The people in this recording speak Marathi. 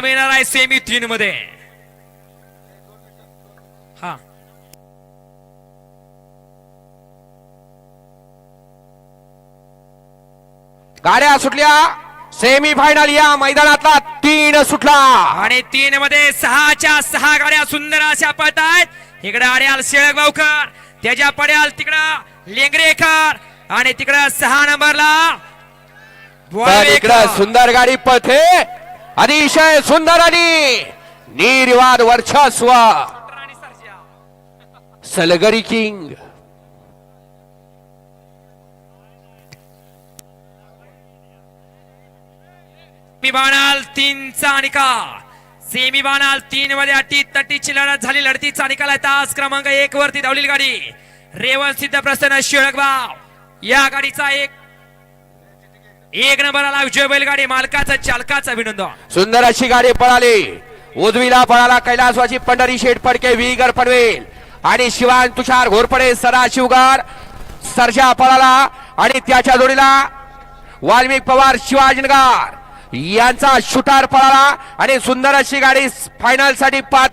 पाहायला मिळणार आहे सेमी तीन मध्ये. हा. गाड्या सुटल्या. सेमी फायनल या मैदानातला तीन सुटला. आणि तीन मध्ये सहाच्या सहा गाड्या सुंदर अशा पळत आहेत इकडे आड्याल शेळक भाऊकर त्याच्या पड्याल तिकडं लेंगरेकर आणि तिकडं सहा नंबरला. इकडं सुंदर गाडी पळते. अतिशय सुंदर आणि निर्वाद वर्चस्व. सलगरी किंग. सेमी बाणाल तीनचा निकाल सेमी बाणाल तीन मध्ये अटी तटीची लढत झाली लढतीचा निकाल आहे तास क्रमांक एक वरती धावलेली गाडी. रेवण सिद्ध प्रसन्न शेळकबाव. या गाडीचा एक एक नंबर आला विजय बैलगाडी मालकाचा चालकाचा अभिनंदन सुंदर अशी गाडी पळाली. उजवीला पळाला कैलासवाची पंढरी शेठ पडके विगर पडवेल आणि शिवान तुषार घोरपडे सरा शिवगार सरजा पळाला. आणि त्याच्या जोडीला वाल्मिक पवार शिवाजनगार यांचा शुटार पळाला. आणि सुंदर अशी गाडी फायनलसाठी पात्र